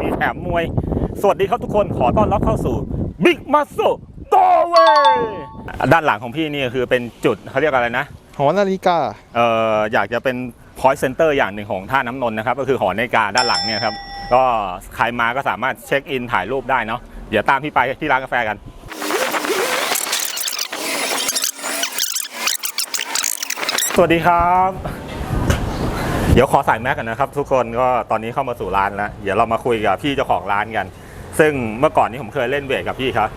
มีแถมมวย สวัสดีครับทุกคนขอต้อนรับเข้าสู่ Big Muscle g o w a y ด้านหลังของพี่นี่คือเป็นจุดเขาเรียกอะไรนะ หอนาฬิกา เอ่อ อยากจะเป็น point center อย่างหนึ่งของท่าน้ำนนท์นะครับ ก็คือหอนาฬิกาด้านหลังเนี่ยครับ ก็ใครมาก็สามารถเช็คอินถ่ายรูปได้เนาะ เดี๋ยวตามพี่ไปที่ร้านกาแฟกัน สวัสดีครับ เดี๋ยวขอใส่แมสกันนะครับ ทุกคนก็ตอนนี้เข้ามาสู่ร้านแล้ว เดี๋ยวเรามาคุยกับพี่เจ้าของร้านกัน ซึ่งเมื่อก่อนนี้ผมเคยเล่นเวทกับพี่ครับ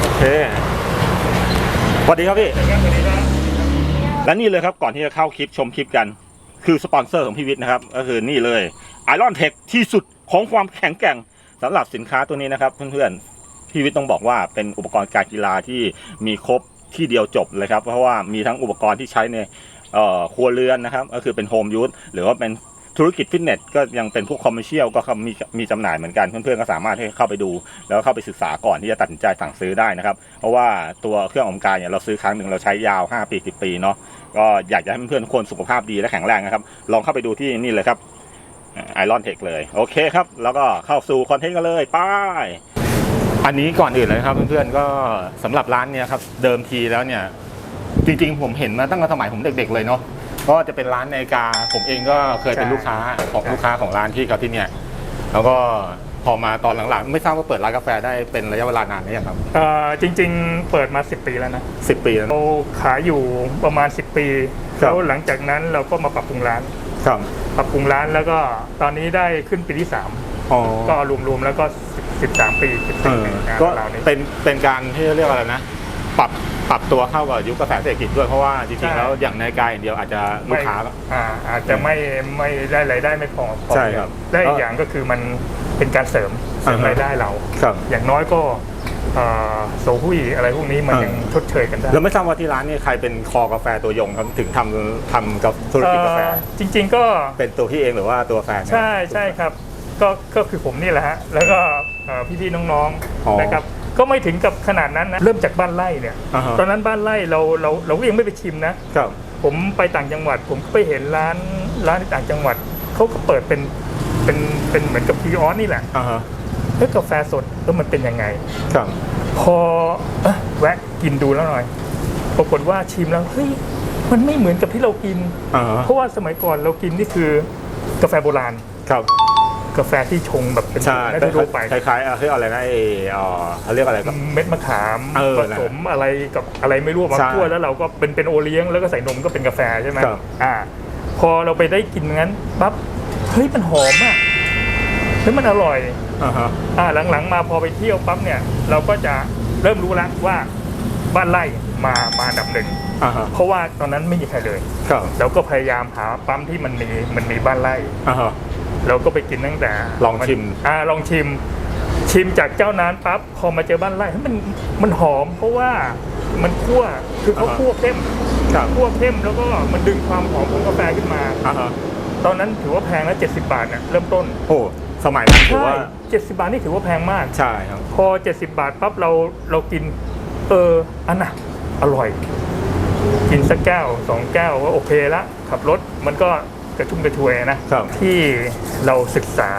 โอเคสวัสดีครับพี่ และนี่เลยครับก่อนที่จะเข้าคลิปชมคลิปกัน คือสปอนเซอร์ของพี่วิทย์นะครับ ก็คือนี่เลย Iron Tech ที่สุดของความแข็งแกร่งสำหรับสินค้าตัวนี้นะครับ เพื่อนๆพี่วิทย์ต้องบอกว่าเป็นอุปกรณ์การกีฬาที่มีครบ ที่เดียวจบเลยครับ เพราะว่ามีทั้งอุปกรณ์ที่ใช้ในครัวเรือนนะครับ ก็คือเป็นโฮมยูสหรือว่าเป็นธุรกิจฟิตเนสก็ยังเป็นพวกคอมเมอร์เชียลก็มีมีจำหน่ายเหมือนกันเพื่อนๆก็สามารถให้เข้าไปดู แล้วเข้าไปศึกษาก่อนที่จะตัดสินใจสั่งซื้อได้นะครับ เพราะว่าตัวเครื่องออกกำลังกายเนี่ยเราซื้อครั้งหนึ่งเราใช้ยาว 5 ปี 10 ปีเนาะก็อยากจะให้เพื่อนๆทุกคนสุขภาพดีและแข็งแรงนะครับ ลองเข้าไปดูที่นี่เลยครับไอรอนเทคเลย โอเคครับ แล้วก็เข้าสู่คอนเทนต์กันเลย ไป อันนี้ก่อนอื่นเลยนะครับเพื่อนๆก็สำหรับร้านเนี่ยครับเดิมทีแล้วเนี่ยจริงๆ ผมเห็นมาตั้งแต่สมัยผมเด็กๆเลยเนาะก็จะเป็นร้านนาฬิกา ผมเองก็เคยเป็นลูกค้าของลูกค้าของร้านที่เขาที่เนี่ยแล้วก็พอมาตอนหลังๆ ไม่ทราบว่าเปิดร้านกาแฟได้เป็นระยะเวลานานหรือยังครับเอ่อจริง ๆ เปิดมา 10 ปีแล้วนะสิบปีแล้วเราขายอยู่ประมาณ 10 ปีครับแล้วหลังจากนั้นเราก็มาปรับปรุงร้านครับปรับปรุงร้านแล้วก็ตอนนี้ได้ขึ้นปีที่อ๋อ3ก็รวมๆแล้วก็ 13 ปีเอ14อปีนะก็เรานี้เป็นเป็นการที่เรียกว่าอะไรนะ ปรับปรับตัวเข้ากับยุคกระแสเศรษฐกิจด้วยเพราะว่าจริงๆแล้วอย่างนาฬิกาอย่างเดียวอาจจะลูกค้า ไม่อ่าอาจจะไม่ไม่ได้รายได้ไม่พอพอใช่ครับและอีกอย่างก็คือมันเป็นการเสริมเสริมอ่าฮะ รายได้เรา ครับ อย่างน้อยก็เอ่อโซหุยอะไรพวกนี้มันอ่ายั ยังชดเชยกันได้แล้วไม่ทราบว่าที่ร้านนี่ใครเป็นคอกาแฟตัวยงครับถึงทำทำกับธุรกิจกาแฟ เอ่อจริง ๆ ก็เป็นตัวพี่เองหรือว่าตัวแฟนใช่ใช่ครับ ก็ก็คือผมนี่แหละฮะแล้วก็เอ่อ พี่ๆน้องอ๋อๆนะครับก็ไม่ถึงกับขนาดนั้นนะเริ่มจากบ้านไร่เนี่ยอ่าฮะตอนนั้นบ้านไร่เราเราเราก็ยังไม่ไปชิมนะครับผมไปต่างจังหวัด ผมก็ไปเห็นร้านร้านในต่างจังหวัดเขาก็เปิดเป็นเป็นเป็นเหมือนกับพีออสนี่แหละอ่าฮะเฮ้ยกาแฟสดแล้วมันเป็นยังไงครับ พอเอ๊ะแวะกินดูแล้วหน่อย ปรากฏว่าชิมแล้วเฮ้ยมันไม่เหมือนกับที่เรากินอ่าฮะเพราะว่าสมัยก่อนเรากินนี่คือกาแฟโบราณครับ กาแฟที่ชงแบบเป็นใช่น่าจะทั่วไปคล้ายๆเอ่อเขาเรียกอะไรนะไอ้เอ่อเขาเรียกอะไรครับเม็ดมะขามเออผสมอะไรกับอะไรไม่รู้มาใช่คั่วแล้วเราก็เป็นเป็นโอเลี้ยงแล้วก็ใส่นมก็เป็นกาแฟใช่ไหมครับ อ่า พอเราไปได้กินงั้นปั๊บเฮ้ยมันหอมอะเฮ้ยมันอร่อย อ่าฮะ อ่าหลังๆมาพอไปเที่ยวปั๊บเนี่ย เราก็จะเริ่มรู้แล้วว่าบ้านไร่มามาอันดับหนึ่งอ่าฮะ เพราะว่าตอนนั้นไม่มีใครเลย ครับ เราก็พยายามหาปั๊มที่มันมีมันมีบ้านไร่ อ่าฮะ เราก็ไปกินตั้งแต่ลองชิมอ่าลองชิม ชิมจากเจ้านั้นปั๊บพอมาเจอบ้านไร่เฮ้ยมันมันหอม เพราะว่ามันคั่วคือเขาอ่าฮะคั่วเข้มครับคั่วเข้มแล้วก็มันดึงความหอมของกาแฟขึ้นมาอ่าฮะตอนนั้นถือว่าแพงนะ70บาทเนี่ยเริ่มต้นโอ้สมัยนั้นถือใช่ว่า70บาทนี่ถือว่าแพงมากใช่ครับพอ70บาทปั๊บเราเรากิน เอออันน่ะอร่อย กินสักแก้วสองแก้วก็โอเคละขับรถมันก็ กระชุ่มกระชวยนะครับที่เราศึกษา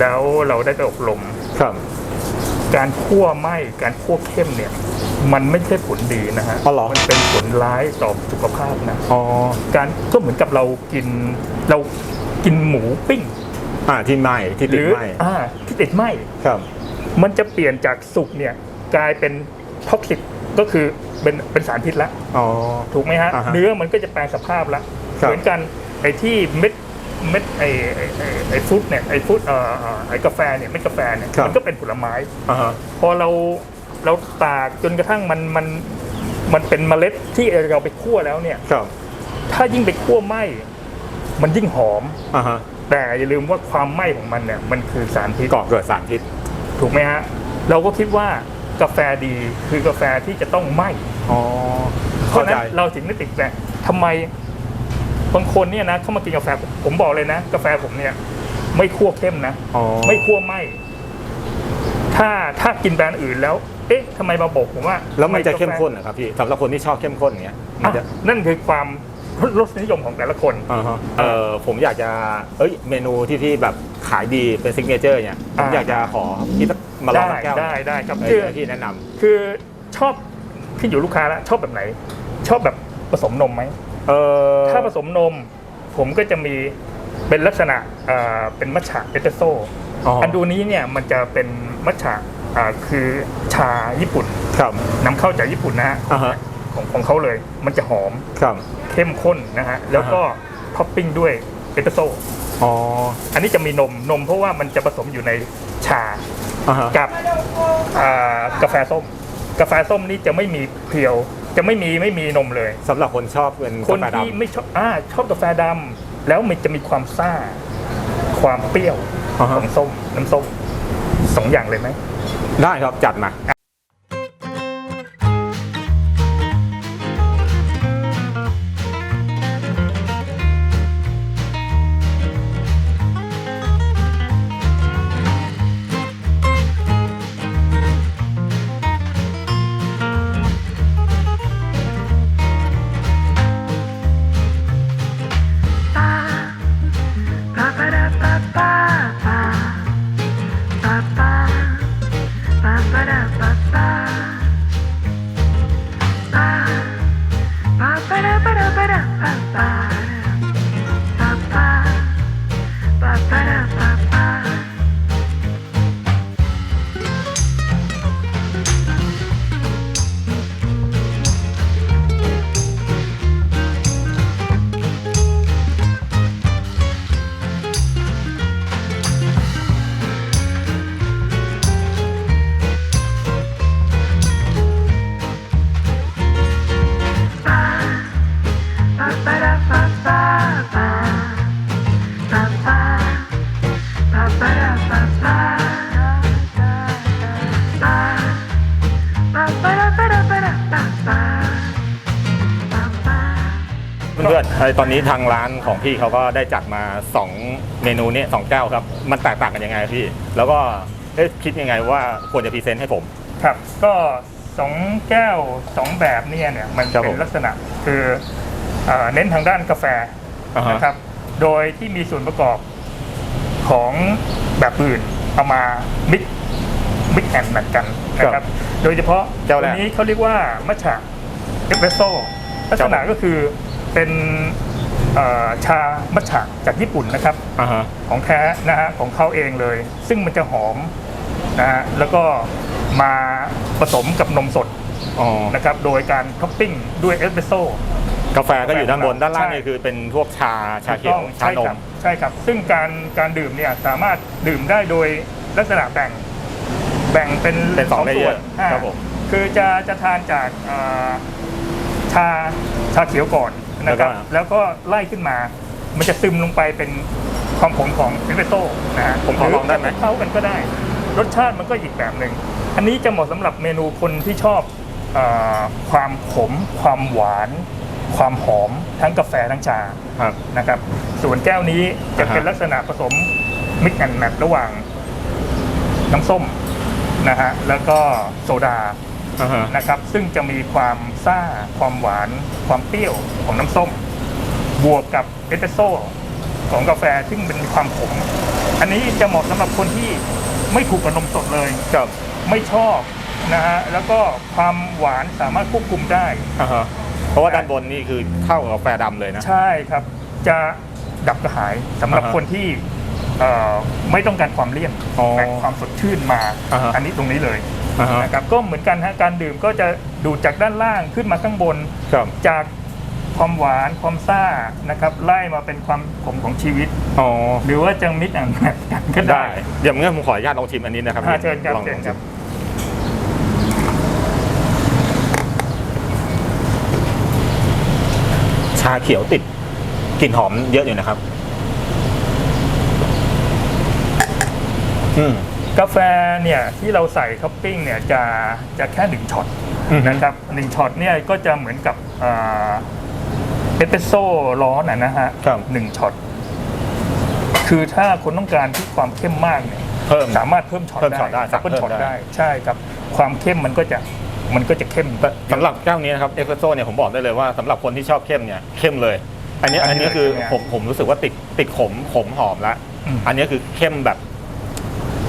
แล้วเราได้ไปอบรมครับ การคั่วไหม้การคั่วเข้มเนี่ย มันไม่ใช่ผลดีนะฮะอ๋อเหรอ มันเป็นผลร้ายต่อสุขภาพนะ อ๋อการก็เหมือนกับเรากินเรากินหมูปิ้งอ่าที่ไหม้ที่หติดรืไหม้อ่าที่ติดไหม้ครับ มันจะเปลี่ยนจากสุกเนี่ยกลายเป็นท็อกซิกก็คือเป็นเป็นสารพิษละ อ๋อ ถูกไหมฮะ อ่าฮะเนื้อมันก็จะแปลสภาพละ ครับ เหมือนกัน ไอ้ที่เม็ดเม็ดไอ้ไอ้ไอ้ไอ้ฟรุตเนี่ยไอ้ฟรุตเอ่อเอ่อไอ้กาแฟเนี่ยเม็ดกาแฟเนี่ยครับ มันก็เป็นผลไม้ อ่าฮะ พอเราเราตากจนกระทั่งมันมันมันเป็นเมล็ดที่เราไปคั่วแล้วเนี่ย ครับ ถ้ายิ่งไปคั่วไหม้มันยิ่งหอม อ่าฮะแต่อย่าลืมว่าความไหม้ของมันเนี่ยมันคือสารพิษก่อเกิดสารพิษ ถูกไหมฮะเราก็คิดว่ากาแฟดีคือกาแฟที่จะต้องไหม้อ๋อ เพเข้าราะฉะใจนั้นเราถึงได้ติดแต่ทำไม บางคนเนี่ยนะเข้ามากินกาแฟผมผมบอกเลยนะ กาแฟผมเนี่ย ไม่คั่วเข้มนะ อ๋อไม่คั่วไหมถ้าถ้ากินแบรนด์อื่นแล้ว เอ๊ะทำไมมาบอกผมว่าแล้วมันจะทำไเข้มข้นนะครับพี่สำหรับคนที่ชอบเข้มข้นอย่างเงี้ยมันอะจะนั่นคือความรสนิยมของแต่ละคน อ่าฮะเออผมอยากจะเอ้ยเมนูที่พี่แบบขายดีเป็นซิกเนเจอร์เนี่ยผมอ่า อยากจะขอพี่สักมาลองได้สักแก้วได้ได้ครับเอ้ยคือให้พี่แนะนำคือชอบขึ้นอยู่ลูกค้าแล้วชอบแบบไหน ชอบแบบผสมนมไหม เออถ้าผสมนม ผมก็จะมีเป็นลักษณะเอ่อเป็นมัทฉะเอสเปรสโซ่อ๋ออันดูนี้เนี่ยมันจะเป็นมัทฉะอ่าคือชาญี่ปุ่นครับนำเข้าจากญี่ปุ่นนะฮะอ่าฮะของของเขาเลย มันจะหอมครับ เข้มข้นนะฮะแล้วก็ท็อปปิ้งด้วยเอสเปรสโซ่อ๋ออันนี้จะมีนมนมเพราะว่ามันจะผสมอยู่ในชา อ่าฮะกับอ่ากาแฟส้ม กาแฟส้มนี่จะไม่มีเพียวจะไม่มีไม่มีนมเลย สำหรับคนชอบเป็นคนกาแฟที่ดำไม่ชอบอ่าชอบกาแฟดำแล้วมันจะมีความซ่า ความเปรี้ยวอ่าฮะของส้มน้ำส้มสองอย่างเลยไหม ได้ครับจัดมา ตอนนี้ทางร้านของพี่เขาก็ได้จัดมา 2 เมนูนี้สองแก้วครับ มันแตกต่างกันยังไงพี่ แล้วก็เอ๊ะคิดยังไงว่าควรจะพรีเซนต์ให้ผม ครับ ก็สองแก้วสองแบบเนี่ยเนี่ยมันครับเป็ผมนลักษณะคือเอ่อเน้นทางด้านกาแฟอ่าฮะ นะครับ โดยที่มีส่วนประกอบของแบบอื่นเอามามิกมิกแอนด์แมทกันนะครับโดยเฉพาะแก้วแรตัวกนี้เขาเรียกว่ามัชฉะเอสเปรสโซ่ลักษณะก็คือ เป็นเอ่อชามัชฉะจากญี่ปุ่นนะครับ อ่าฮะ ของแท้นะฮะของเขาเองเลย ซึ่งมันจะหอมนะฮะแล้วก็มาผสมกับนมสดอ๋อ นะครับ โดยการท็อปปิ้งด้วยเอสเปรสโซ่ กาแฟก็อยู่ด้านบน ด้านล่างใช่ นี่คือเป็นพวกชา ชาเขียว ชาใช่นครัม บใช่ครับ ซึ่งการการดื่มเนี่ยสามารถดื่มได้โดยลักษณะแบ่ง แบ่งเป็นเป็นสองส่วน layer อ่าครับผม คือจะจะทานจากอ่าชาชาเขียวก่อน นะครับแล้วก็ไล่ขึ้นมา มันจะซึมลงไปเป็นความขมของเอสเปรสโซ่นะฮะผมขอลองได้ไหมรืจะเข้ากันก็ได้ รสชาติมันก็อีกแบบหนึ่งอันนี้จะเหมาะสำหรับเมนูคนที่ชอบเออความขม ความหวาน ความหอมทั้งกาแฟทั้งชา ครับ นะครับ ส่วนแก้วนี้จะอ่าฮะเป็นลักษณะผสมมิกแอนแมทระหว่างน้ำส้มนะฮะแล้วก็โซดา อ่าฮะ นะครับซึ่งจะมีความ ซ่า ความหวาน ความเปรี้ยวของน้ำส้ม บวกกับเอสเปรสโซ่ของกาแฟซึ่งเป็นความขม อันนี้จะเหมาะสำหรับคนที่ไม่ถูกกับนมสดเลยครับ ไม่ชอบนะฮะแล้วก็ความหวานสามารถควบคุมได้ อ่าฮะเพราะว่าด้านบนนี่คือเข้ากับกาแฟดำเลยนะ ใช่ครับ จะดับกระหายสำหรับอ่าฮะคนที่เอ่อไม่ต้องการความเลี่ยนอ๋อแต่ความสดชื่นมา อ่าฮะ อันนี้ตรงนี้เลย อ่าฮะ นะครับก็เหมือนกันฮะการดื่มก็จะดูดจากด้านล่างขึ้นมาข้างบน ครับ จากความหวานความซ่านะครับไล่มาเป็นความขมของชีวิต อ๋อ หรือว่าจะมิกอ่านแบบกันก็ได้ได้ เดี๋ยวงั้นผมขออนุญาตลองชิมอันนี้นะครับอ่าเชิญครับลองเชิญครับ ชาเขียวติดกลิ่นหอมเยอะอยู่นะครับ อืม กาแฟเนี่ยที่เราใส่ท็อปปิ้งเนี่ยจะจะแค่หนึ่งช็อตอืมนะครับหนึ่งช็อตเนี่ยก็จะเหมือนกับเอ่อเอสเปรสโซ่ร้อนอะนะฮะครับหนึ่งช็อตคือถ้าคนต้องการที่ความเข้มมากเนี่ยเพิ่มสามารถเพิ่มช็อตเพิ่มช็อตได้สั่งเพิ่มช็อตเพิ่มได้ได้ใช่ครับความเข้มมันก็จะมันก็จะเข้มสำหรับแก้วนี้นะครับเอสเปรสโซ่เนี่ยผมบอกได้เลยว่าสำหรับคนที่ชอบเข้มเนี่ยเข้มเลย อันนี้อัอันนนี้นี้คือเลยใช่ไหมผมผมรู้สึกว่าติดติดขมขมหอมแล้วอืมอันนี้คือเข้มแบบ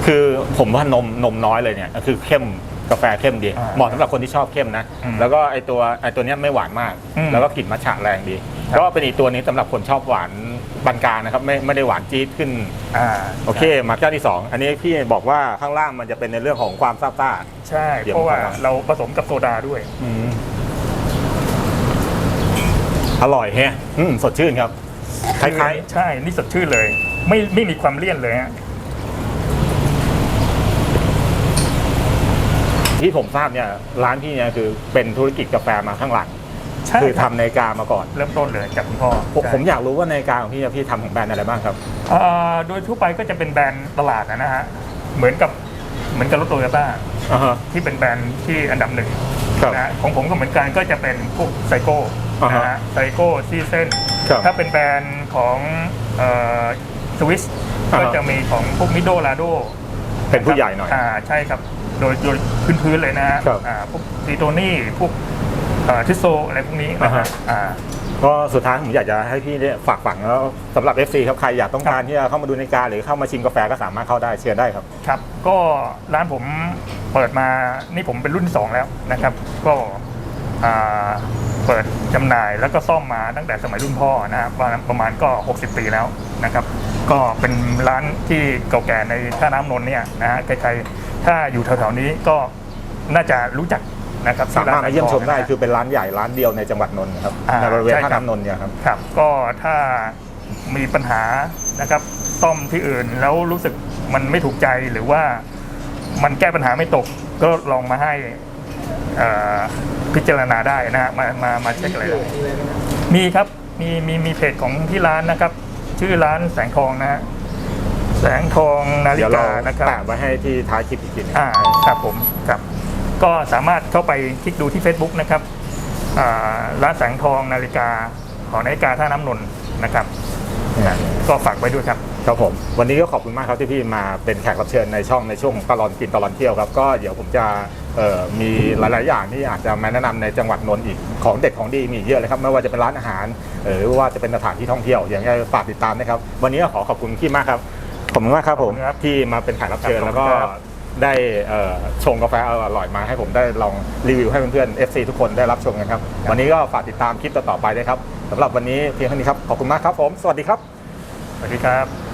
คือผมว่านมนมน้อยเลยเนี่ยคือเข้มกาแฟเข้มดีอ่าเหมาะสำหรับคนที่ชอบเข้มนะอืมแล้วก็ไอตัวไอตัวเนี้ยไม่หวานมาก อืมแล้วก็กลิ่นมัทฉะแรงดีครับ ก็เป็นอีกตัวนี้สำหรับคนชอบหวานปานกลางนะครับไม่ไม่ได้หวานจี๊ดขึ้นอ่าโอเคมาแก้วที่สองอันนี้พี่บอกว่าข้างล่างมันจะเป็นในเรื่องของความซาบซ่า ใช่ เดี๋ยว เพราะว่าผมขอเราผสมกับโซดาด้วย อร่อยแฮะอืมสดชื่นครับคล้ายใช่ นี่สดชื่นเลย ไม่ไม่มีความเลี่ยนเลยฮะ ที่ผมทราบเนี่ยร้านพี่เนี่ยคือเป็นธุรกิจกาแฟมาข้างหลัง ใช่คือครับทำนาฬิกามาก่อน เริ่มต้นเลยจากคุณพ่อผมใช่ผมอยากรู้ว่านาฬิกาของพี่เนี่ยพี่ทำของแบรนด์อะไรบ้างครับ เอ่อโดยทั่วไปก็จะเป็นแบรนด์ตลาดนะฮะเหมือนกับเหมือนกับรถโตโยต้าอ่าฮะ ที่เป็นแบรนด์ที่อันดับหนึ่งครับนะฮะของผมก็เหมือนกันก็จะเป็นพวกไซโก้อ่าฮะนะฮะไซโก้ซีเซนครับถ้าเป็นแบรนด์ของสวิสอ่าฮะก็จะมีของพวกมิโดลาโดเป็นผู้ใหญ่หน่อย อ่าใช่ครับ โดยโดยพื้นๆเลยนะฮะครับ อ่าพวกดีโตนี่พวกทิโซอะไรพวกนี้นะอ่าฮะฮะอ่า ก็สุดท้ายผมอยากจะให้พี่เนี่ยฝากฝังแล้วสำหรับ FC ครับใครอยากต้องการที่จะเข้ามาดูนาฬิกาหรือเข้ามาชิมกาแฟก็สามารถเข้าได้เชิญได้ครับ ครับก็ร้านผมเปิดมานี่ผมเป็นรุ่นที่สองแล้วนะครับ ก็อ่าเปิดจำหน่ายแล้วก็ซ่อมมาตั้งแต่สมัยรุ่นพ่อนะครับประมาณประมาณก็ 60 ปีแล้วนะครับ ก็เป็นร้านที่เก่าแก่ในท่าน้ำนนท์เนี่ยนะฮะใครๆ ถ้าอยู่แถวๆนี้ก็น่าจะรู้จักนะครับสามารถมาเยี่ยมชมได้ที่ร้นคือเป็นร้านใหญ่ร้านเดียวในจังหวัดนนท์นะครับอ่าในบริเวณใช่ครัท่าบน้ำนนท์เนี่ยครับครับ ก็ถ้ามีปัญหานะครับซ่อมที่อื่นแล้วรู้สึกมันไม่ถูกใจหรือว่ามันแก้ปัญหาไม่ตกก็ลองมาให้เอ่อพิจารณาได้นะฮะมามามาเช็คอะไรได้มีครับมีมีมีเพจของที่ร้านนะครับ ชื่อร้านแสงทองนะฮะ แสงทองนาฬิเดี๋ยวเรากานะครับแปะไว้ให้ที่ท้ายคลิปอีกทีหนึงอ่าครับผมครับก็สามารถเข้าไปคลิกดูที่ Facebook นะครับอ่าร้านแสงทองนาฬิกาของนาฬิกาท่าน้ำนนท์นะครับก็ฝากไว้ด้วยครับครับผมวันนี้ก็ขอบคุณมากครับที่พี่มาเป็นแขกรับเชิญในช่องในช่วงของตลอดกินตลอดเที่ยวครับก็เดี๋ยวผมจะเอ่อมีหลาย ๆ อย่างที่อาจจะมาแนะนำในจังหวัดนนท์อีกของเด็ดของดีมีอีกเยอะเลยครับไม่ว่าจะเป็นร้านอาหารหรือว่าจะเป็นสถานที่ท่องเที่ยวอย่างไรฝากติดตามนะครับ วันนี้ก็ขอขอบคุณพี่มากครับ ขอบคุณมากครับผมขอบคุณครับที่มาเป็นแขกรับเชิญครับแล้วก็ขอบคุณครับได้เอ่อชงกาแฟอร่อยๆมาให้ผมได้ลองรีวิวให้เพื่อนๆ FC ทุกคนได้รับชมกันครับ วันนี้ก็ฝากติดตามคลิปต่อๆไปด้วยครับสำหรับวันนี้เพียงเท่านี้ครับ ขอบคุณมากครับผม สวัสดีครับ สวัสดีครับ